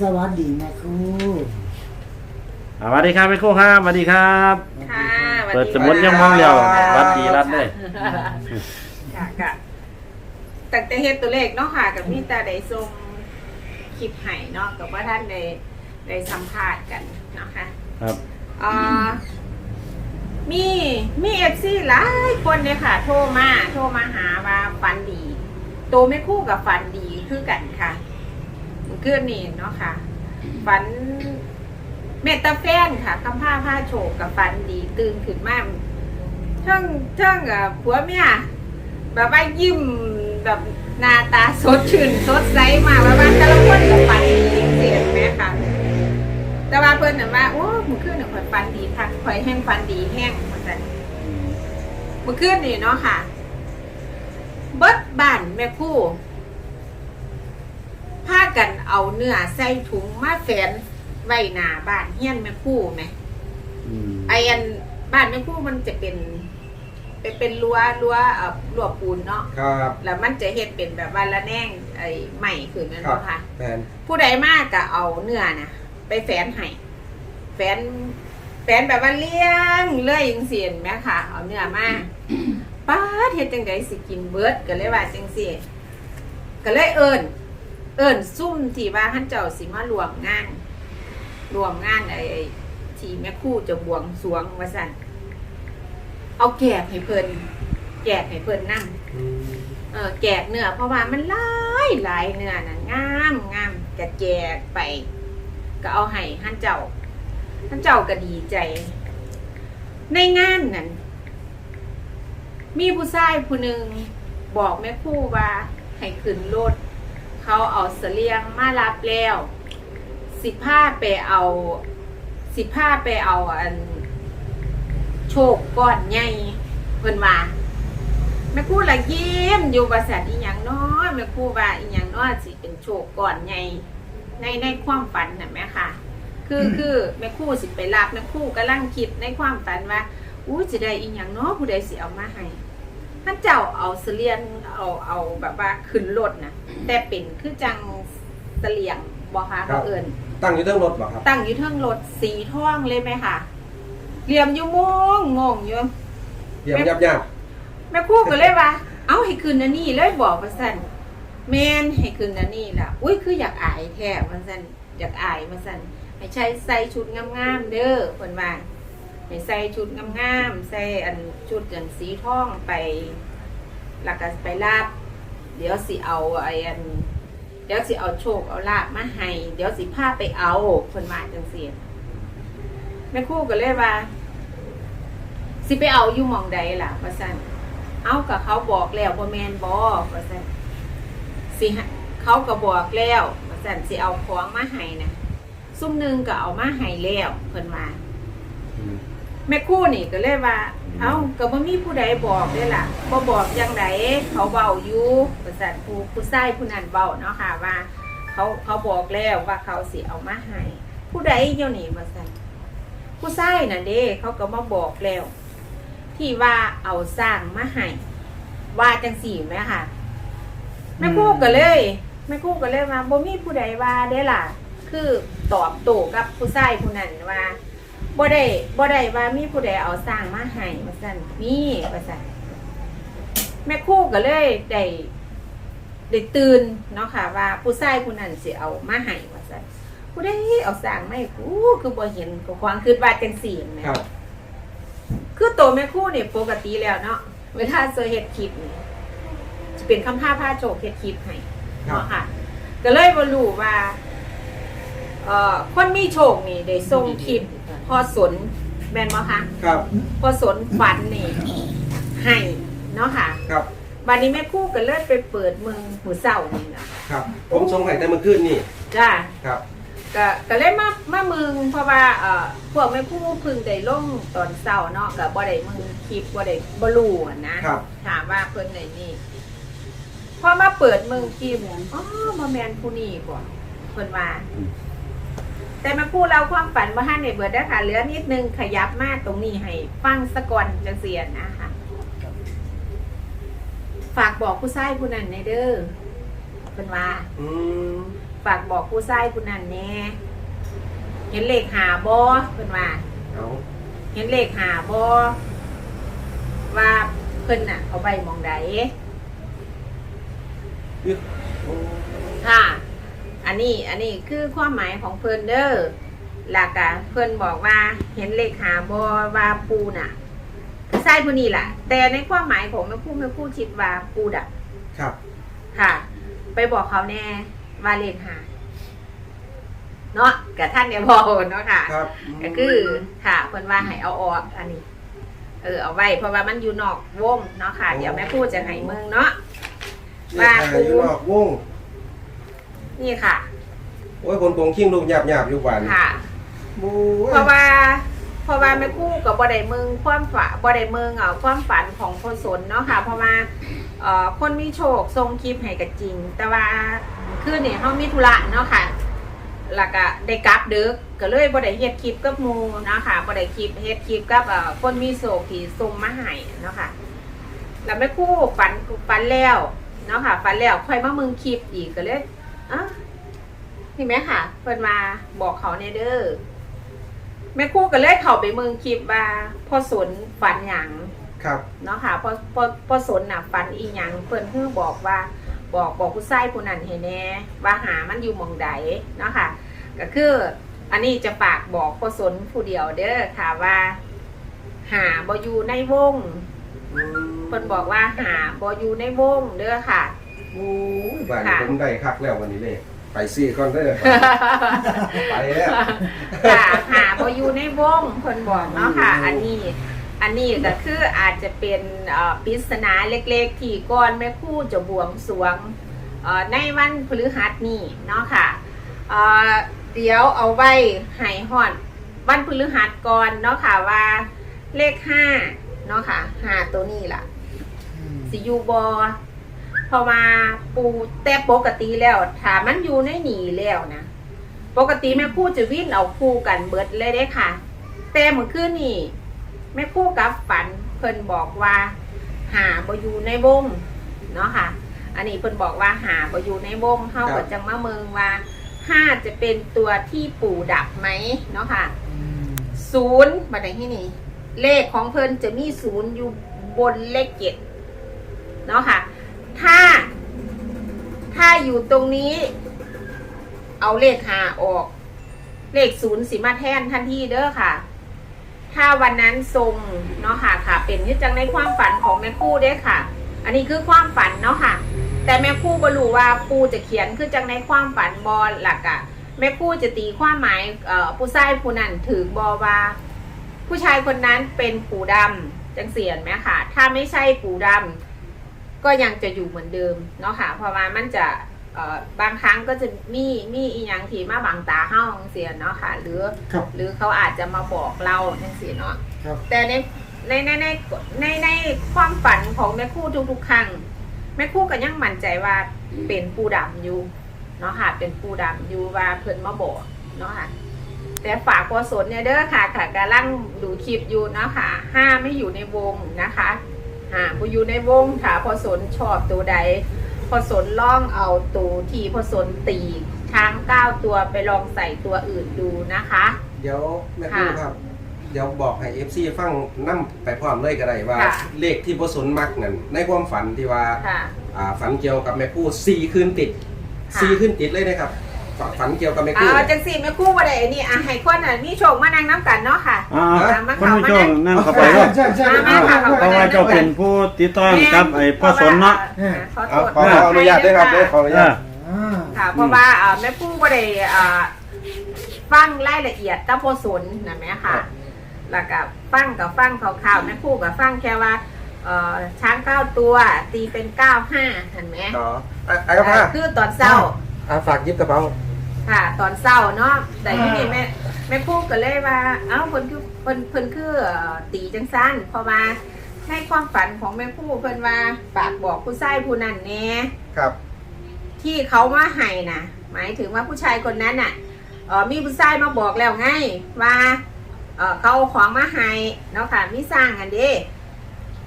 สวัสดีแม่ครูสวัสดีครับแม่ครูครับสวัสดีครับ ค่ะเปิดสมุดยังมองเดียววัดดีรัดเลย ค่ะกะตั้งแต่เฮ็ดตัวเลขเนาะค่ะกับพี่ตาได้ส่งคลิปให้เนาะกับว่าท่านได้ได้สัมภาษณ์กันเนาะค่ะครับอ่ามีมีเอฟซีหลายคนเลยค่ะ โทรมา โทรมาหาว่าฟันดี โตไม่คู่กับฟันดีคือกันค่ะเมื่อ คืนนี้เนาะค่ะฟันเมตาแฟนค่ะคำผ้าผ้าโฉกกับฟันดีตื่นขึ้นมาเท่งเท่งกับผัวเมียแบบว่ายิ้มแบบหน้าตาสดชื่นสดใสมากแบบว่าแต่ละคนกับฟันดีเสียงไหมค่ะ แต่ว่าเพิ่นน่ะว่าโอ้มื้อคืนน่ะข่อยฟันดีคักข่อยแห้งฟันดีแห้งว่าซั่นมื้อคืนนี่เนาะค่ะ เบิดบ้านแม่คู่ พากันเอาเนื้อใส่ถุงมาแฝนไว้หน้าบ้านเฮียนแม่ครู่แหมอืมไอ้อันบ้านแม่ครู่มันจะเป็น เป็นเป็นรั้วรั้วเอ่อรั้วปูนเนาะครับ แล้วมันจะเฮ็ดเป็นแบบว่าละแนงไอ้ใหม่ขึ้นนั่นครับเนาะค่ะ แฟนผู้ใดมากก็เอาเนื้อนะไปแฝนให้แฝนแฝนแบบว่าเลี้ยงเลื่อยจังซี่แม่ค่ะ เอาเนื้อมา ป้าดเฮ็ดจังไดสิกินเบิดก็เลยว่าจังซี่ก็เลยเอิ้น เอิ้นซุ่มที่ว่าท่านเจ้าสิมารวมงาน รวมงานไอ้ที่แม่ครู่จะบวงสรวงว่าซั่นเอาแกกให้เพิ่นแกกให้เพิ่นนั่งอืมเออแจกเนื้อเพราะว่ามันหลายหลายเนื้อน่ะงามงามจะแจกไป ก็เอาให้ท่านเจ้าท่านเจ้าก็ดีใจ ในงานนั้นมีผู้ชายผู้หนึ่งบอกแม่ครู่ว่าให้ขึ้นรถ เขาเอาเสลียงมารับแล้วสิผ้าไปเอาสิผ้าไปเอาอันโชคก้อนใหญ่เพิ่นว่าแม่ครู่ละยิ้มอยู่บริษัทอีหยังน้อยแม่ครู่ว่าอีหยังน้อยสิเป็นโชคก่อนไงในในความฝันน่ะแม่ค่ะ คือคือแม่ครู่สิไปรับแม่ครู่กำลังคิดในความฝันว่าอู้จะได้อีหยังน้อผู้ใดสิเอามาให้ ท่านเจ้าเอาเสลียงเอาเอาแบบว่าขึ้นรถนะแต่เป็นคือจังเสลียงบอกค่ะเขาเอิญตั้งอยู่เรื่องรถเหรอครับ ตั้งอยู่เทิงรถสีท่องเลยไหมค่ะเหลี่ยมอยู่มงงงอยู่ เยี่ยมยับยับแม่ครู่ก็เลยว่า เอาให้คืนนันนี่เลยบอกว่าสั่นแมนให้คืนนันนี่ล่ะ อุ้ยคืออยากอายแท้ว่าสั่นอยากอายว่าสั่นให้ใช้ใส่ชุดงามๆเด้อเพิ่นว่า ให้ใส่ชุดงามๆใส่อันชุดอย่างสีทองไปแล้วก็ไปลาบ เดี๋ยวสิเอาไอ้อัน เดี๋ยวสิเอาโชคเอาลาบมาให้ เดี๋ยวสิพาไปเอาเพิ่นว่าจังซี่แม่คู่ก็เลยว่า สิไปเอาอยู่มองใดล่ะว่าซั่นเอากับเขาบอกแล้วบ่แมนบอกว่าซั่นสิเขาก็บอกแล้วว่าซั่นสิเอาของมาให้นะซุ่มหนึ่งก็เอามาให้แล้วเพิ่นว่า แม่ครู่นี่ก็เลยว่า เอ้าก็บ่มีผู้ใดบอกเด้ล่ะบ่บอกจังไดเขาเว้าอยู่ว่าซั่นผู้ผู้ชายผู้นั้นเว้าเนาะค่ะว่า เขาเขาบอกแล้วว่าเขาสิเอามาให้ผู้ใดเดี๋ยวนี้ว่าซั่นผู้ชายน่ะเด้เขาก็มาบอกแล้ว ที่ว่าเอาสร้างมาให้ว่าจังสี่ไหมค่ะแม่ครู่ก็เลยแม่ครู่ก็เลยว่าบ่มีผู้ใดว่าได้ล่ะ คือตอบโต้กับผู้ชายผู้นั้นว่า บ่ได้บ่ได้ว่ามีผู้ใดเอาสร้างมาให้ว่าซั่นมีว่าซั่นแม่ครู่ก็เลยได้ได้ตื่นเนาะค่ะ ว่าผู้ชายผู้นั้นสิเอามาให้ว่าซั่นผู้ใดเอาสร้างมาให้กูคือบ่เห็นก็ความคิดว่าจังสี่แหมครับ คือตัวแม่คู่เนี่ยปกติแล้วเนาะเวลาเจอเห็ดคลิปนี่จะเป็นคำผ้าผ้าโจกเห็ดคลิปให้ครับเนาะค่ะ ก็เลยบรู้ว่าเอ่อคนมีโชคนี่ได้ส่งคลิป พอสนแมนบ่คะครับพอสนฝันนี่ให้เนาะค่ะ ครับ วันนี้แม่คู่ก็เลยไปเปิดเมืองหูเศร้านี่นะครับ ผมสงสัยแต่เมื่อคืนนี่จ้าครับก็ก็เลยมามามึงเพราะว่าเอ่อพวกแม่ครู่เพึ่งได้ลงตอนเช้าเนาะก็บ่ได้มึงคลิปบ่ได้บ่รู้อะนะครับ ถามว่าเพิ่นไหนนี่พอมาเปิดมึงคลิปอ๋อบ่แม่นผู้นี้บ่เพิ่นว่า แต่แม่ครู่เราความฝันบ่ทันได้เบิดเด้อค่ะเหลือนิดนึงขยับมาตรงนี้ให้ฟังสะก่อนจังเสียนะคะ ฝากบอกผู้ชายผู้นั้นในเด้อเพิ่นว่า อืมฝากบอกผู้ชายผู้นั้นแหน่เห็นเลขหาบอเพิ่นว่า เอาเห็นเลขหาบอว่าเพิ่นน่ะ เอาไปมองใดยึดโอ้ค่ะ อันนี้อันนี้คือความหมายของเพิ่นเด้อหลักอะเพิ่นบอกว่าเห็นเลขหาบอว่าปูน่ะใช่ผู้นี้แหละแต่ในความหมายของแม่ผู้แม่ผู้คิดว่าปูดับครับ ค่ะ ไปบอกเขาแน่ว่าเลขหาเนาะกับท่านเนี่ยบอกเนาะค่ะ ครับก็คือค่ะเพิ่นว่าให้เอาออกอันนี้ เออเอาไว้เพราะว่ามันอยู่นอกวงเนาะค่ะ เดี๋ยวแม่พูดจะให้เมืองเนาะเลขหาอยู่นอกวง นี่ค่ะ โอ้ยคนโกงขิ้งลูกหยาบหยาบอยู่หวานค่ะ บู๊ยเพราะว่าเพราะว่าแม่คู่กับบ่ได้เมืองความฝันบ่ได้เมืองเอาความฝันของพ่อสนเนาะค่ะ เพราะว่าเอ่อคนมีโชคส่งคลิปให้กับจริง แต่ว่าคือเนี่ยเฮามีธุระเนาะค่ะแล้วก็ได้กลับดึกก็เลยบ่ได้เฮ็ดคลิปกับหมู่เนาะค่ะบ่ได้คลิปเฮ็ดคลิปกับเอ่อคนมีโชคที่ส่งมาให้เนาะค่ะแล้วแม่คู่ฝันฝันแล้วเนาะค่ะฝันแล้วค่อยมาเมืองคลิปอีกก็เลย อะนี่แม่ค่ะ เพิ่นมาบอกเขาในเด้อแม่ครู่ก็เลยเข้าไปเมืองคลิปว่าพ่อสนฝันหยังครับ เนาะค่ะพ่อพ่อพ่อสนน่ะฝันอีหยังเพิ่นเพิ่งบอกว่า บอกบอกผู้ชายผู้นั้นให้แน่ว่าหามันอยู่หมองใดเนาะค่ะ ก็คือ อันนี้จะฝากบอกพ่อสนผู้เดียวเด้อค่ะว่า หาบ่อยู่ในวงอืมเพิ่นบอกว่าหาบ่อยู่ในวงเด้อค่ะ โอ้ยบ้านค่ะ ผมได้คักแล้ววันนี้เลย ไปซี่ก่อนเด้อไปแล้ว ค่ะหาบ่อยู่ในวงเพิ่นบอกเนาะค่ะ อันนี้ อันนี้ก็คืออาจจะเป็นเอ่อปริศนาเล็กๆ ที่ก่อนแม่ครู่จะบวงสรวงเอ่อในวันพฤหัสนี้เนาะค่ะเอ่อเดี๋ยวเอาไว้ให้ฮอดวันพฤหัสก่อนเนาะค่ะว่าเลขห้าเนาะค่ะห้าตัวนี้ล่ะ สิอยูบอ เพราะว่าปูแต่ปกติแล้วถ้ามันอยู่ในหนีแล้วนะปกติแม่คู่จะวิ่งเอาคู่กันเบิดเลยได้ค่ะ แต่เมื่อคืนนี่แม่คู่กับฝันเพิ่นบอกว่าหาบอยู่ในวงเนาะค่ะ อันนี้เพิ่นบอกว่าหาบอยู่ในวงเฮาครับจังมาเมืองว่าห้าจะเป็นตัวที่ปู่ดับไหมเนาะค่ะศูนย์มาในที่นี่ เลขของเพิ่นจะมีศูนย์อยู่บนเลขเจ็ดเนาะค่ะ ถ้าอยู่ตรงนี้ เอาเลขหาออก เลขศูนย์สิมาแทนทันทีเด้อค่ะ ถ้าวันนั้นทรงเนาะค่ะค่ะ เป็นที่จังในความฝันของแม่คู่เด้อค่ะ อันนี้คือความฝันเนาะค่ะ แต่แม่คู่บรู้ว่าปูจะเขียนคือจังในความฝันบอหลักอะแม่คู่จะตีความหมายเอ่อผู้ชายผู้นั้นถือบอว่า ผู้ชายคนนั้นเป็นปู่ดำจังเสียนไหมค่ะ ถ้าไม่ใช่ปู่ดำ ก็ยังจะอยู่เหมือนเดิมเนาะค่ะ เพราะว่ามันจะเอ่อบางครั้งก็จะมีมีอีหยังที่มาบังตาเฮ้าจังเสียนเนาะค่ะ หรือครับหรือเขาอาจจะมาบอกเราจังเสียเนาะครับแต่ในในในในในในความฝันของแม่คู่ทุกๆครั้งแม่คู่ก็ยังมั่นใจว่าเป็นปูดำอยู่เนาะค่ะ เป็นปูดำอยู่ว่าเพิ่นมาบอกเนาะค่ะ แต่ฝากพอสนเนี่ยเด้อค่ะค่ะกำลังดูคลิปอยู่เนาะค่ะห้าไม่อยู่ในวงนะคะ หาผู้อยู่ในวงถ้าพอสนชอบตัวใด พอสนล่องเอาตัวที่พอสนตีช้างเก้าตัวไปลองใส่ตัวอื่นดูนะคะ เดี๋ยวแม่ครูครับ เดี๋ยวบอกให้ FC ฟังนํไปพร้อมเลยก็ได้ว่า ค่ะ เลขที่บ่สนมักนั่นในความฝันที่ว่าค่ะ อ่าฝันเกี่ยวกับแม่ครูสี่คืนติดค่ะ สี่คืนติดเลยนะครับ ฝันฝันเกี่ยวกับแม่ครูเอาเนี่ยจังสี่แม่คู่บ่ได้นี่อะให้คนอะมีโชคมานั่งน้ำกันเนาะค่ะ อ่าอ่ามาคนเข้าผู้มาชมนั่งนั่งเข้าไปใช่ว่าใช่ใช่มามาค่ะ เพราะว่าเจ้าเป็นผู้ติดต่อกับไอ้พ่อสนเนาะอ่าขอโทเอาษขอขออนุญาตด้วยครับด้วยขออนุเอญาตออ่าค่ะ เพราะว่าอ่าแม่คู่บ่ได้อ่าฟังรายละเอียดกับพ่อสนนะแม่ค่ะ แล้วก็ฟังกับฟังข่าวๆแม่คู่กับฟังแค่ว่าเอ่อช้างเก้าตัวตีเป็นเก้าห้าเห็นไหมต่ออะไอ้กระเพาคือตอนเศร้า อะฝากยิบกระเป๋า ค่ะ ตอนเศร้าเนาะแต่ที่นี่แม่แม่พูดกันเลยว่า เอ้าเพิ่นคือเพิ่นเพิ่นคือเอ่อตีจังสั้นเพราะว่าในความฝันของแม่พูดเพิ่นว่าฝากบอกผู้ชายผู้นั้นแหน่ครับ ที่เขามาให้นะหมายถึงว่าผู้ชายคนนั้นน่ะเออมีผู้ชายมาบอกแล้วไงว่าเออเขาเอาของมาให้เนาะค่ะมีสร้างกันเด้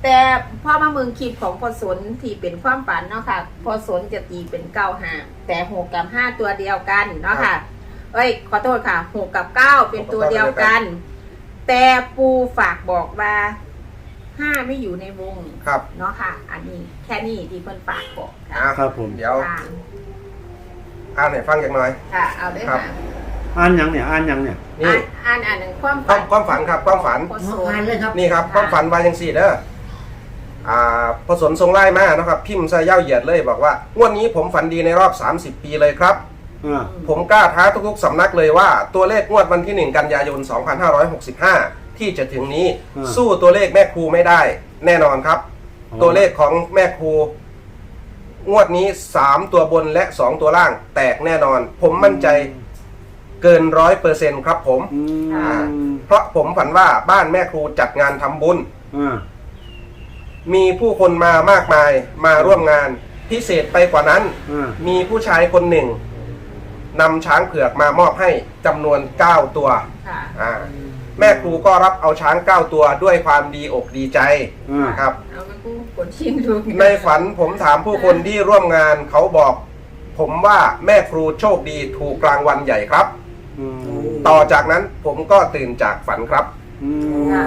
แแต่พ่อมาเมืองคลิปของพอสนที่เป็นความฝันเนาะค่ะพอสนจะตีเป็นเก้าห้าแต่หกกับห้าตัวเดียวกันเนาะค่ะ เอ้ย ขอโทษค่ะหกกับเก้าเป็นตัวเดียวกัน แต่ปูฝากบอกว่าห้าไม่อยู่ในวงครับเนาะค่ะ อันนี้แค่นี้ที่เพิ่นฝากบอกค่ะอะครับผม เดี๋ยวค่ะอ่านให้ฟังอย่างหน่อย ค่ะ เอาเลยครัค่ะบอ่านหยังเนี่ย อ่านหยังเนี่ย นี่อ่านอ่านอ่านหนึ่งความความความฝันครับความฝัน พอหมสออ่านนเลยครับ นี่ครับความฝันวายังสี่เด้อ อ่าพอสนทรงไล่มานะครับ พิมพ์ใส่เย่าเหยียดเลยบอกว่างวดนี้ผมฝันดีในรอบ 30 ปีเลยครับ อ่าผมกล้าท้าทุกๆสำนักเลยว่าตัวเลขงวดวันที่ 1 กันยายน 2565 ที่จะถึงนี้สู้ตัวเลขแม่ครูไม่ได้ แน่นอนครับ ตัวเลขของแม่ครู งวดนี้ 3 ตัวบนและ 2 ตัวล่าง แตกแน่นอน ผมมั่นใจเกินร้อยเปอร์เซ็นต์ครับผม อืมเพราะผมฝันว่าบ้านแม่ครูจัดงานทำบุญ อ่า มีผู้คนมามากมายมาร่วมงาน พิเศษไปกว่านั้น อ่ามีผู้ชายคนหนึ่งนำช้างเผือกมามอบให้จำนวน 9 ตัวค่ะ อ่าแม่ครูก็รับเอาช้าง 9 ตัวด้วยความดีอกดีใจอ่าครับ เอามากูกดชิมดูในฝันผมถามผู้คนที่ร่วมงานเขาบอก ผมว่าแม่ครูโชคดีถูกกลางวันใหญ่ครับ อืมต่อจากนั้นผมก็ตื่นจากฝันครับ อืมค่ะ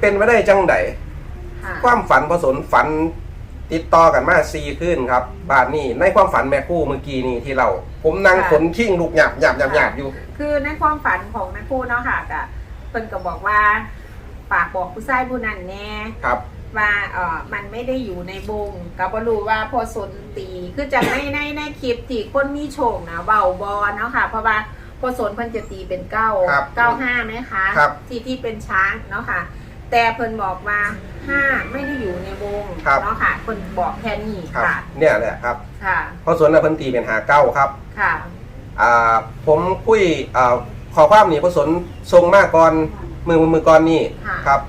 เป็นไม่ได้จังได ค่ะ ความฝันผสนฝันติดต่อกันมาซีขึ้นครับบ้านนี้ในความฝันแม่ครู่เมื่อกี้นี่ที่เรา ผมนั่งขนขิ้งลูกหยาบหยาบหยาบหยาบอยู่ คือในความฝันของแม่คู่เนาะค่ะก็เพิ่นก็บอกว่าฝากบอกผู้ชายผู้นั้นแน่ครับ ว่าเออมันไม่ได้อยู่ในวงก็บ่รู้ว่าพอสนตีคือจากในในในคลิปที่คนมีโชคนะเบาบอเนาะค่ะ เพราะว่าพอสนเพิ่นจะตีเป็นเก้าครับเก้าห้าไหมคะครับ ที่ที่เป็นช้างเนาะค่ะ แต่เพิ่นบอกว่าห้าไม่ได้อยู่ในวงครับ เนาะค่ะเพิ่นบอกแค่นี้ครับ ค่ะ เนี่ยแหละครับค่ะเพราะส่วนนั้นเพิ่นตีเป็นหาเก้าครับค่ะอ่าผมคุยอ่าขอความนี่พระสนทรงมากก่อนมือมือมือก่อนนี่ค่ะครับ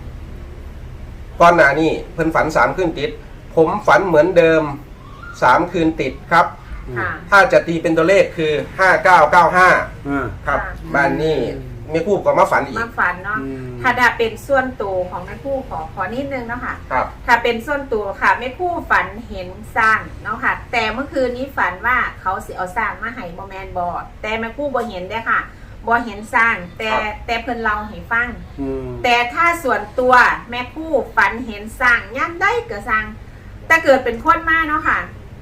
ก่อนหน้านี่เพิ่นฝันสามคืนติด ผมฝันเหมือนเดิมสามคืนติดครับ ค่ะ ถ้าจะตีเป็นตัวเลขคือห้าเก้าเก้าห้า อ่า ครับค่ะ บ้านนี้ ไม่คู่ก็มาฝันอีก มาฝันเนาะอืม ถ้าได้เป็นส่วนตัวของแม่คู่ขอขอนิดนึงเนาะค่ะ ครับ ถ้าเป็นส่วนตัวค่ะแม่คู่ฝันเห็นสร้างเนาะค่ะ แต่เมื่อคืนนี้ฝันว่าเขาสิเอาสร้างมาให้บอแมนบอแต่แม่คู่บ่เห็นเด้อค่ะบ่เห็นสร้าง แต่ครับ แต่เพิ่นเราให้ฟัง อืมแต่ถ้าส่วนตัวแม่คู่ฝันเห็นสร้างย่ำได้เกิดสร้าง แต่เกิดเป็นคนมาเนาะค่ะ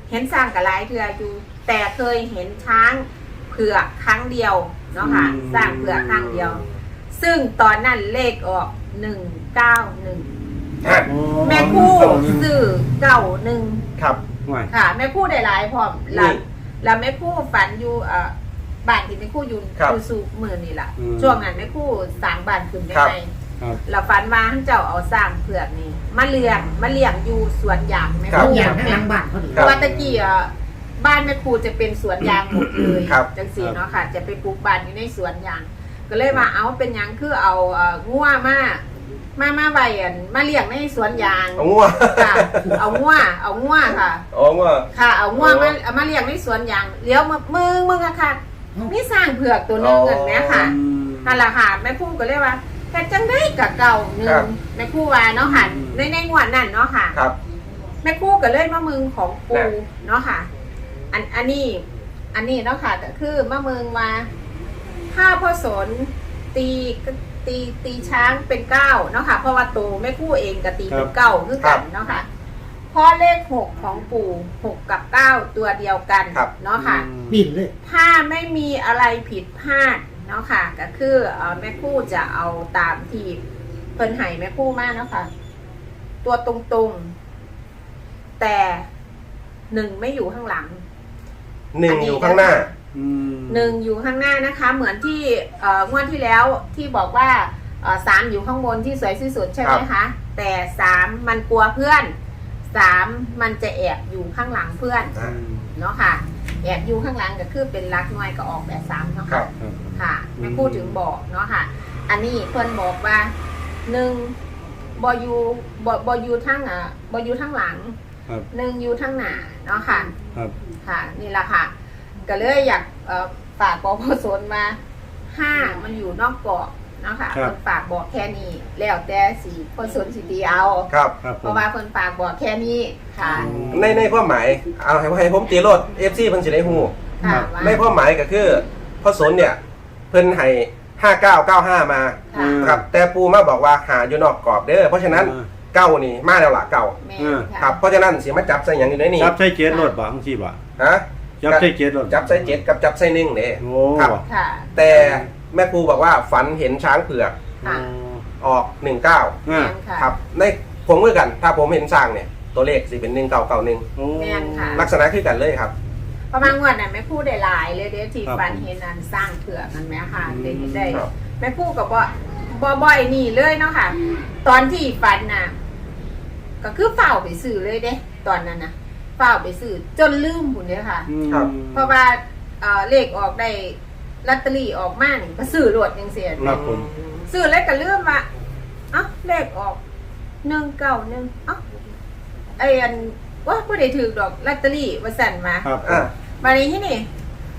เห็นสร้างกับหลายเทืออยู่ แต่เคยเห็นช้างเผือกครั้งเดียว เนาะค่ะ สร้างเผือกครั้งเดียว ซึ่งตอนนั้นเลขออกหนึ่งเก้าหนึ่งอะแม่คู่สื่อเก่าหนึ่งครับว่าค่ะแม่คู่ได้หลายพร้อมนี่แล้วแล้วแม่คู่ฝันอยู่เอ่อบ้านที่แม่คู่อยู่ครับอยู่สู่มือนี่แหละอืมช่วงนั้นแม่คู่สร้างบ้านขึ้นได้ครับไงครับ เราฝันว่าท่านเจ้าเอาสร้างเผือกนี่มาเลี้ยงมาเลี้ยงอยู่สวนยางแม่ครับ คู่ อย่างข้างหลังบ้านเขาดิเพราะว่าตะกี้อะ บ้านแม่ครูจะเป็นสวนยางหมดเลยครับ จังสีเนาะค่ะ จะไปปลูกบ้านอยู่ในสวนยาง ก็เลยว่าเอาเป็นหยังคือเอาเอ่องัวมามามาใบอันมาเลี้ยงในสวนยางเอางัวค่ะเอางัวเอางัวค่ะ เอางัวค่ะเอางัวอ๋อมาเอามาเลี้ยงในสวนยางเลี้ยวมามึงมึงอะค่ะนี่สร้างเผือกตัวหนึงเงินไหมค่ะอืมนั่นแหละค่ะแม่ครูก็เลยว่าแต่จังได้กับเก่าหนึ่ครังบแม่ครูว่าเนาะค่ะอืม ในในงวดนั่นเนาะค่ะครับ แม่คู่กับเลื่อยมะมึงของปูน่ะเนาะค่ะ อันอันนี้อันนี้เนาะค่ะก็คือมะมึงมาถ้าพ่อสนตีตีตีช้างเป็นเก้าเนาะค่ะเพราะว่าตูแม่คู่เองก็ตีเป็นเก้าคือกันเนาะค่ะเพราะเลขหกของปู่หกกับเก้าตัวเดียวกันครับเนาะค่ะปิ่นเลยถ้าไม่มีอะไรผิดพลาดเนาะค่ะ ก็คือเอ่อแม่คู่จะเอาตามที่เพิ่นให้แม่คู่มากเนาะค่ะ ตัวตรงๆ แต่หนึ่งไม่อยู่ข้างหลัง หนึ่งอยู่ข้างหน้า อืมหนึ่งอยู่ข้างหน้านะคะ เหมือนที่เอ่องวดที่แล้วที่บอกว่าเอ่อสามอยู่ข้างบนที่สวยที่สุดใช่ไหมคะ แต่สามมันกลัวเพื่อนสามมันจะแอบอยู่ข้างหลังเพื่อนอ่าเนาะค่ะ แอบอยู่ข้างหลังก็คือเป็นรักน้อยก็ออกแบบสามเนาะครัค่ะ บ ครับ ค่ะไม่พูดถึงบอกเนาะค่ะ อันนี้เพื่อนบอกว่าหนึ่งบอยูบอบอยูทั้งอะบอยูทั้งหลังครับ หนึ่งอยูทั้งหน้า เนาะค่ะ ครับค่ะ นี่แหละค่ะ ก็เลยอยากเอ่อฝากปอพสนมาห้ามันอยู่นอกเกาะเนาะค่ะครับ เพิ่นฝากบอกแค่นี้ แล้วแต่สีคนสนสิตีเอา ครับ ครับผเพม ราะว่าเพิ่นฝากบอกแค่นี้ค่ะ ในในความหมายเอาให้ให้ผมตีโลด FC เพิ่นสิได้ฮู้ค่ะว่าในความหมายก็คือพ่อสนเนี่ย เพิ่นให้5995 มาค่ะ ครับแต่ปูมาบอกว่าหาอยู่นอกกรอบเด้อเพราะฉะนั้นอ่า เก้านี่มาแล้วล่ะเก้าแม่อืมค่ะครับเพราะฉะนั้นสิมาจับใส่หยังอยู่ในนี่จับใส่เจ็ดรถบ่ทั้งที่บ่ฮะจับใส่เจ็ดรถจับใส่เจ็ดกับจับใส่หนึ่งเด้โอ้ครับ ค่ะ แต่แม่ครูบอกว่าฝันเห็นช้างเผือกค่ะ ออกหนึ่งเก้าอ่าแม่นค่ะ ครับในผมคือกัน ถ้าผมเห็นช้างเนี่ยตัวเลขสิเป็นหนึ่งเก้าเก้าหนึ่งโอ้ แม่นค่ะ ลักษณะคือกันเลยครับ ประมาณงวดน่ะแม่พูดได้หลายเลยเด้ที่ครับฟันเห็นอันสร้างเผือกนั่นแหมค่ะอืม ได้ได้ครับ แม่พูดกับว่าบ่บ่อยนี่เลยเนาะค่ะ ตอนที่ฟันน่ะ ก็คือเฝ้าไปซื้อเลยเด้ ตอนนั้นน่ะเฝ้าไปซื้อจนลืมหุ่นเลยค่ะอืมครับ เพราะว่าเอ่อเลขออกได้ลอตเตอรี่ออกมานี่ก็ซื้อรวดยังเสียครับผม ซื้อแล้วก็ลืมว่าเอ้าเลขออกหนึ่งเก้าหนึ่งเอ้าไอ้อันว่าผู้ใดถือดอกลอตเตอรี่ว่าสั่นมา ครับอ่า มาในที่นี่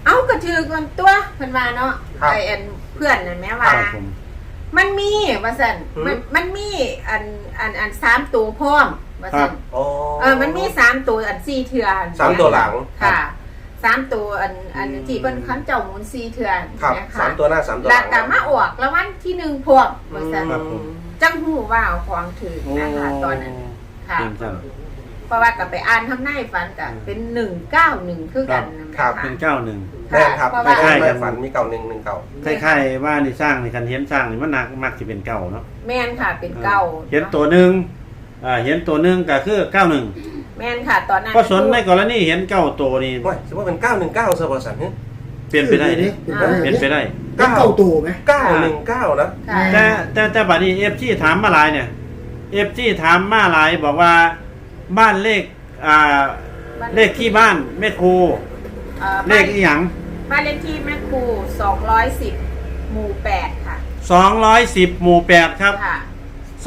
เอ้าก็ถือกันตัวเพิ่นว่าเนาะครับ ไอ้อันเพื่อนนั่นแม่คว่ารับผม มันมีว่าสั่นหือ มันมันมีอันอันอันสามตัวพร้อมว่าสั่นโอ้เออมันมีสามตัวอันสี่เทือนสามตัวหลังค่ะสามตัวอันอันที่เพิ่นคันเจ้าหมุนสี่เทือนครับนะสาคะมตัวหน้าสามตัวหแล้ลัวง ก็มาออกแล้ววันที่หนึ่งพร้อมว่าสั่นครับผมจังหูว่าเอาของถือโอ้นะคะตอนนั้นค่ะเป็นจังเพราะว่ากับไปอ่านทำนายฝันกับเป็นหนึ่งเก้าหนึ่งคือกันนะครัคะบเป็นเก้าหนึ่ง แม่นครับเพราะไม่ว่าใช่ใกล้ๆกัไม่นฝันมีเก่าหนึ่งหนึ่งเก่า คล้ายๆว่านี่สร้างนี่คันเห็นสร้างนี่มันนักมักสิเป็นเก้าเนาะแม่นค่ะเป็นเก้าเห็นตัวหนึ่งอ่าเห็นตัวหนึ่งก็คือเก้าหนึ่งแม่นค่ะ ตอนนั้นก็สนในกรณีเห็นเก้าตัวนี่ว่าสมมติเป็นเก้าหนึ่งเก้าเซอร์บอสันเนี่ยเปลี่ยนไปได้ดิอ่าเปลี่ยนไปได้ เก้าตัวไหม เก้าหนึ่งเก้านะค่ะแต่แต่แต่บัดนี้เอฟที่ถามมาหลายเนี่ยเอฟที่ถามมาหลายบอกว่าบ้านเลขอ่าเลขที่บ้านแม่ครูเอ่อเลขอีหยัง บ้านเลขที่แม่ครูสองร้อยสิบหมู่แปดค่ะสองร้อยสิบหมู่แปดครับ ค่ะ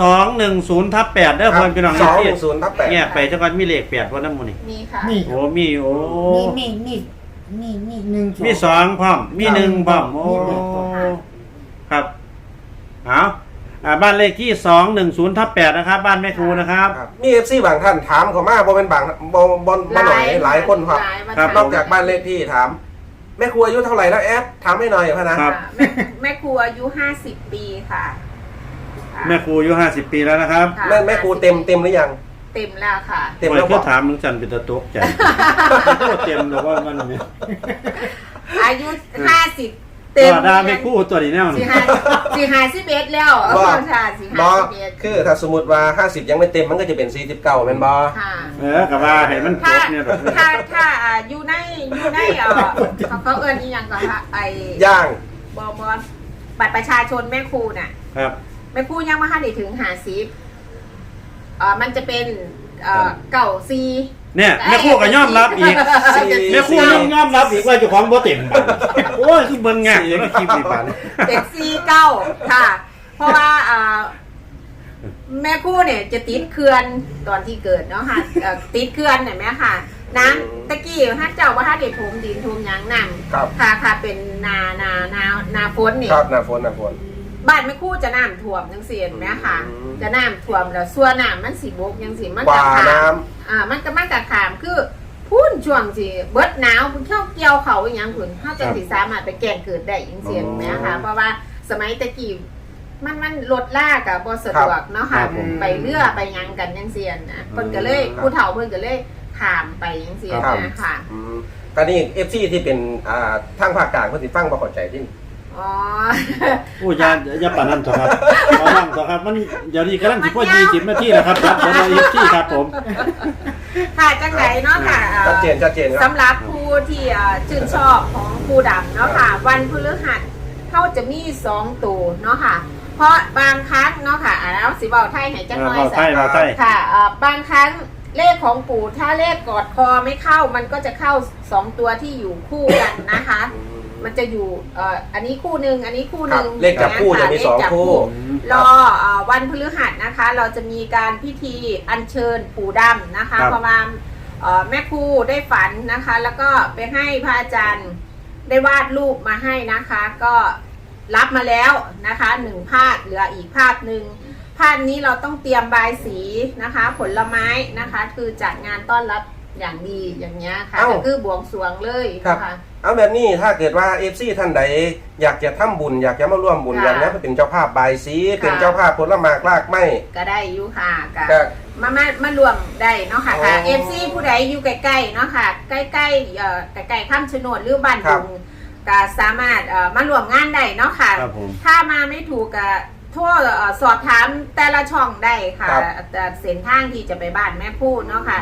สองหนึ่งศูนย์ทับแปดเด้อเพื่อนพี่น้องสองที่หนึ่งศูนย์ทับแปดแยกไปจังหวัดมีเลขแปดเพราะน้ำมูนี่มีค่ะ นี่โอ้มีโอ้นี่นี่นี่นี่นี่หนึ่งมีสองพร้อมมีหนึ่งพร้อมโอ้มีหนึ่งพร้อม ครับเอาอ่าบ้านเลขที่สองหนึ่งศูนย์ทับแปดนะครับ บ้านแม่ครูนะครับ ครับมีเอฟซีบางท่านถามเขามาบ่เป็นบางบ่บ่บ่หน่อยหลายคนครับ หลายวันครับ นอกจากบ้านเลขที่ถาม แม่ครัวอายุเท่าไหร่แล้วแอดถามให้หน่อยพะนะ ครับค่ะแม่แม่ครูอายุห้าสิบปีค่ะค่ะแม่ครูอายุห้าสิบปีแล้วนะครับค่ะแม่แม่ครูเต็มเต็มหรือยัง เต็มแล้วค่ะ เต็มไว้แล้วคืบออกถามมึงจันเป็นตะตุกใจ โคตรเต็มเลยว่ามันเนี่ยอายุห้าสิบ เต็มก็ได้แม่ครูตัวนี้แน่นอนสี่ห้าสี่ห้าสิบเอ็ดแล้วเอบ่อค่ะสี่บห้าอสิบเอ็ดคือถ้าสมมติว่า 50 ยังไม่เต็มมันก็จะเป็น 49แม่นบอค่ะ เออกับว่าให้มันจถ้าบเนี่ยแบบถ้าถ้าอ่าอยู่ในอยู่ในเอ่อเขาเขาเอิ้นอีหยังก่อนค่ะไอ้ย่างบอบอบัตรประชาชนแม่ครูน่ะ ครับ แม่ครูยังไม่ทันได้ถึงหาซิปเอ่อมันจะเป็นเอ่อเก่าซี เนี่ยแม่ครูก็ยอมรับอีกแม่ครูยังยอมรับอีกว่าเจ้าของบ่เต็มบัตรโอ้ยคือเบิ่งงานเลยคลิปนี้บัตรเป็นซีเก้าค่ะ เพราะว่าอ่าแม่ครู่เนี่ยจะติดเขื่อนตอนที่เกิดเนาะค่ะเอ่อติดเขื่อนเห็นไหมค่ะน้ำตะกี้ถ้าเจ้าว่าถ้าเด็ดถมดินถมหยางน้ครับำค่ะค่ะเป็นนานานานาฝนนี่ครับหน้าฝนหน้าฝน บ้านแม่ครู่จะน้ำท่วมจังเสียนไหมค่ะอืม จะน้ำท่วมแล้วส่วนน้ำมันสีบกยังสีมันกว่าขามน้อ่ามันก็มันกะขามคือพุ่นช่วงสิเบิดหนาวคุณเข้าเกี่ยวเขาอหย่างคุณเข้าจะสิสามารถไปแกงเกิดได้ยิงเสียงไหมคะเพราะว่าสมัยตะกี้มันมันรถลากกับบสะดวกเนาะค่ะครับผมไปเรือไปหยังกันยังเสียนนะเพิ่นก็เลยผู้เฒ่าเพิ่นก็เลยขามไปยังเสียนนะค่ะำอืมตอนนี้ FC ที่เป็นอ่าทางภาคกลางเพิ่นสิฟังบ่เข้าใจที่นี่ อ๋อ โอ้ยอย่าอย่าปานนั้นเถอะครับขอร้องเถอะครับ มันเดี๋ยวนี้กำลังสิพอยี่สิบนาทีแล้วครับครับเดี๋ยวเราอีกที่ครับผม ค่ะจังไหนเนาะค่ะอ่าชัดเจนชัดเจนครับ สำหรับผู้ที่เอ่อชื่นชอบของปูดำเนาะค่ะ วันพฤหัสเขาจะมีสองตัวเนาะค่ะ เพราะบางครั้งเนาะค่ะอ่าแล้วสิเบาไทยให้จังน้อยเราสัใช่เราใช่ค่ะเอ่อบางครั้งเลขของปู่ถ้าเลขกอดคอไม่เข้า มันก็จะเข้าสองตัวที่อยู่คู่กันนะคะ มันจะอยู่เอ่ออันนี้คู่หนึ่งอันนี้คู่หนึ่งครับเลขจับคู่จะมีเลขสองจับคู่ รอเอ่อวันพฤหัสนะคะ เราจะมีการพิธีอัญเชิญปู่ดำนะคะครับประมาณเอ่อแม่ครูได้ฝันนะคะ แล้วก็ไปให้พระอาจารย์ได้วาดรูปมาให้นะคะ ก็รับมาแล้วนะคะหนึ่งภาพเหลืออีกภาพหนึ่งภาพนี้เราต้องเตรียมบายสีนะคะ ผลไม้นะคะ คือจัดงานต้อนรับอย่างดีอย่างเงี้ยค่ะเอ้าก็คือบวงสรวงเลยครับนะคะ เอาแบบนี้ถ้าเกิดว่าเอฟซีท่านใด อยากจะทำบุญอยากจะมาร่วมบุญค่ะอย่างนี้นเป็นเจ้าภาพบายสีเป็นค่ะเจ้าภาพผลไม้รากไม้ ก็ได้อยู่ค่ะก็ก็มามามารวมได้เนาะค่ะค่ะ อ๋อเอฟซีผู้ใดอยู่ใกล้ๆเนาะค่ะ ใกล้ๆเอ่อใกล้ๆข้ามชะโนดหรือบ้านครัดุบงก็สามารถเอ่อมารวมงานได้เนาะค่ะ ครับผม ถ้ามาไม่ถูกก็โทรเอ่อสอบถามแต่ละช่องได้ค่ะครับ แต่เส้นทางที่จะไปบ้านแม่พูดเนาะค่ะ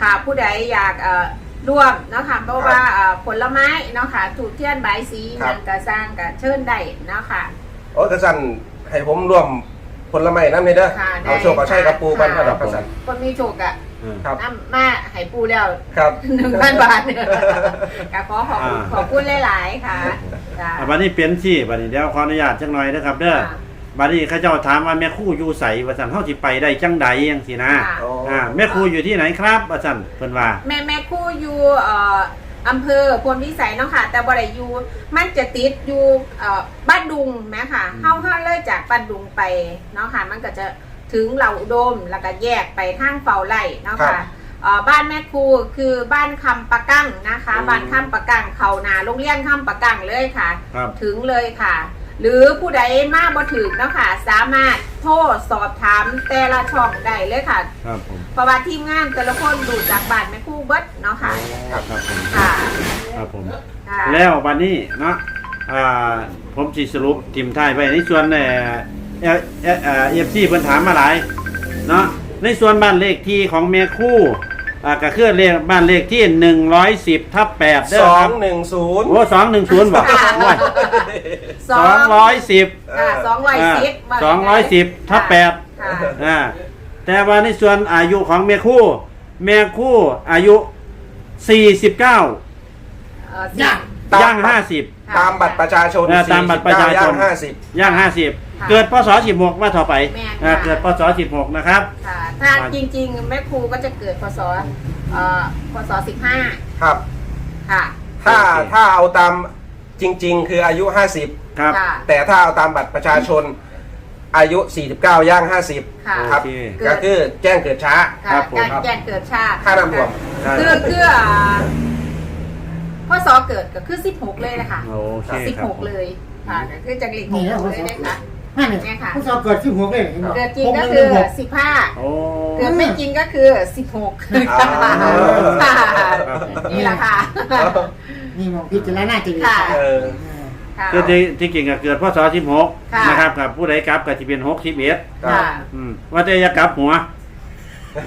ค่ะผู้ใดอยากเอ่อ ร่วมเนาะค่ะเพราะว่าเอ่อผลไม้เนาะค่ะถูกเทียนใบายสีครับ นังกระสร้างกระเชิญได้เนาะค่ะ โอ้ยกระสันให้ผมร่วมผลไม้น้ำเลยเด้อค่ะได้เอาโชคเอาใช้กับปูกันค่ะพระดอกกระสัน คนมีโชคอะเออครับ น้ำมาให้ปูแล้วครับ หนึ่งพันบาทก็ขอขอบคุณอ่า ขอบคุณหลาย ๆ ค่ะจ้ะอะบัดนี้เปลี่ยนที่บัดนี้เดี๋ยวขออนุญาตจักหน่อยนะครับ เด้อ ค่ะ บัดนี้เขาเจ้าถามว่าแม่ครู่อยู่ไสว่าซั่นเฮาสิไปได้จังใดจังซี่นะค่ะอ๋ออ่าแม่ครู่อยู่ที่ไหนครับว่าซั่นเพิ่นว่า แม่แม่คู่อยู่เอ่ออำเภอพลวิสัยเนาะค่ะ แต่บ่ได้อยู่มันจะติดอยู่เอ่อบ้านดุงแม่ค่ะอืมเข้าเข้าเลยจากบ้านดุงไปเนาะค่ะ มันก็จะถึงเหล่าอุดมแล้วก็แยกไปทางเฝ้าไร่เนาะครัค่ะบเอ่อบ้านแม่ครูคือบ้านคำปะกั้งนะคะ อืม บ้านคำปะกั้งเขานาโรงเรียนคำปะกั้งเลยค่ะ ครับ ถึงเลยค่ะ หรือผู้ใดมาบ่ถึงเนาะค่ะ สามารถโทรสอบถามแต่ละช่องได้เลยค่ะ ครับผมเพราะว่าทีมงานแต่ละคนดูจากบ้านแม่ครู่เบิดเนาะค่ะครับครับผมค่ะครับผม ค่ะ แล้ววันนี้เนาะอ่าผมสิสรุปทีมท้ายไว้ในส่วนเอ่อเอฟเอ่อเอฟซีเพิ่นถามมาหลายเนาะในส่วนบ้านเลขที่ของแม่คู่ อ่าก็คือเลขบ้านเลขที่110ทับ8เด้สออคงรับหนึ่งศูนย์ โอ้210บ่โอ้ยสอง210ค่ะสองร้อยสิบสองร้อยสิบทับแปด ค่ะ อ่าแต่ว่าในส่วนอายุของแม่คู่ แม่คู่อายุ 49เอ่อสิบ ย่างตามย่างค่ะตามบัตรประชาชนเออตามบัตรประชาชน49ย่างห้าสิบ50ย่าง ค่ะ50เกิดพศ16ว่าต่อไปแม่นอ่าค่ะเกิดพศ16นะครับ ค่ะ ถ้าจริงๆ แม่ครูก็จะเกิดพศเอ่อพศสิบห้าครับ ค่ะ ถ้าโอเค ถ้าเอาตามจริง ๆ คืออายุ50ครับ ค่ะแต่ถ้าเอาตามบัตรประชาชนอายุ 49 ย่างค่ะ50ครับ โอเค ก็คือแจ้งเกิดช้าค่ะครับผม การแจ้งเกิดชาติค่าน้ำท่วมใช่คือคืออ่าพศเกิดก็คือสิบหกเลยนะคะโอเคสิบครับหกเลย ค่ะก็คือจังหลีกหนี่กแล้วเลเขายสอบนะคะ นั่นนี่เนี่ยค่ะ ผู้สอบเกิดที่หัวเลยเห็นไหมเกิดจริงก็หคือนึ่งหกสิบห้าโอ้ เกิดไม่จริงก็คือสิบหกอ่านี่แหละค่ะ นี่มองพิจารณาจะดีค่ะ เออค่ะ คือที่ที่จริงก็เกิดพศค่ะ 16นะครับกับผู้ใดกลับก็จะเป็น61ค่ะ อืมว่าแต่อย่ากลับหัว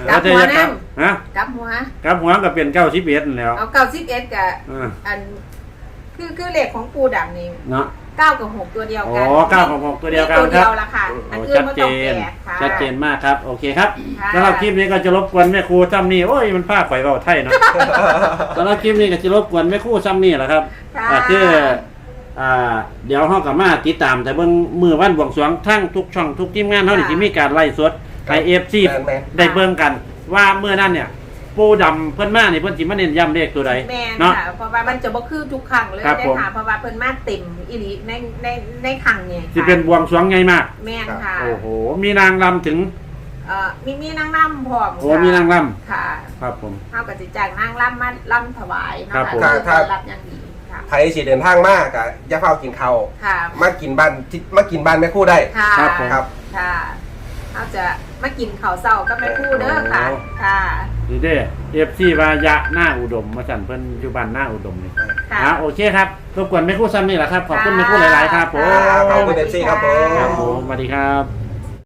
กลับหัวว่าแต่อย่ากลับนฮะกลับหัว กลับหัวก็เป็น91นั่นแหล้วเอาเก้าสิบเอ็ดกับอ่าอัน คือคือเลขของปูดำนี่เนาะ เก้ากับหกตัวเดียวอ๋กัอเก้ากับหกตัวเดียวกันตัวคเดีรับยวละค่ะ อันโอ้อื่นชัดไม่เจต้องนแปลค่ะ ชัดเจนมากครับ โอเคครับค่ะ สำหรับคลิปนี้ก็จะรบกวนแม่ครูซ้ำนี่โอ้ยมันพาข่อยเบาไทยเนาะ สำหรับคลิปนี้ก็จะรบกวนแม่ครูซ้ำนี่แหละครับค่ะอ่าคืออ่าเดี๋ยวเฮากับมาติดตาม แต่เบิ่งมือวันบวงสรวงทั้งทุกช่องทุกทีมงานเฮานี่ค่ะ สิมีการไล่สดให้ FC แม่นแม่นได้เบิ่งกันว่าเมื่อนั้นเนี่ย ปูดำเพิ่นมานี่เพิ่นสิมาเน้นย้ำเลขตัวใดแม่นเนาะ ค่ะเพราะว่ามันจะบ่คือทุกครั้งเลยครับได้ผม ค่ะเพราะว่าเพิ่นมาเต็มอีหลีในในในครั้งเนี่ยสิเป็นบวงสรวงใหญ่มาก แม่นค่ะโอ้โห มีนางรำถึง เอ่อมีมีนางร่ำพร้อมโอ้ค่ะมีนางรค่ะครับผม เฮาก็สิจ้างนางร่ำมาร่ำถวายเนาะครับผม ค่ะถ้าต้อนรับอย่างดีค่ะไผสิเดินทางมากกะอย่าเฝ้ากินข้าวค่ะมากินบ้านที่มากินบ้านแม่ครู่ได้ ค่ะครับผม ครับ ค่ะ เราจะมากินข้าวเช้าก็แม่พูดเด้อค่ะ โอ้ ค่ะนี่เด้เอฟซีวายะหน้าอุดมมาสั่นเพิ่นอยู่บ้านหน้าอุดมนี่ค่ะอ่าโอเคครับรบกวนแม่ครู่ซ้ำนี่แหละครับขอบคุณแม่ครู่หลายๆครับผมขอบคุณ FC ครับผมครับผมสวัสดีครับ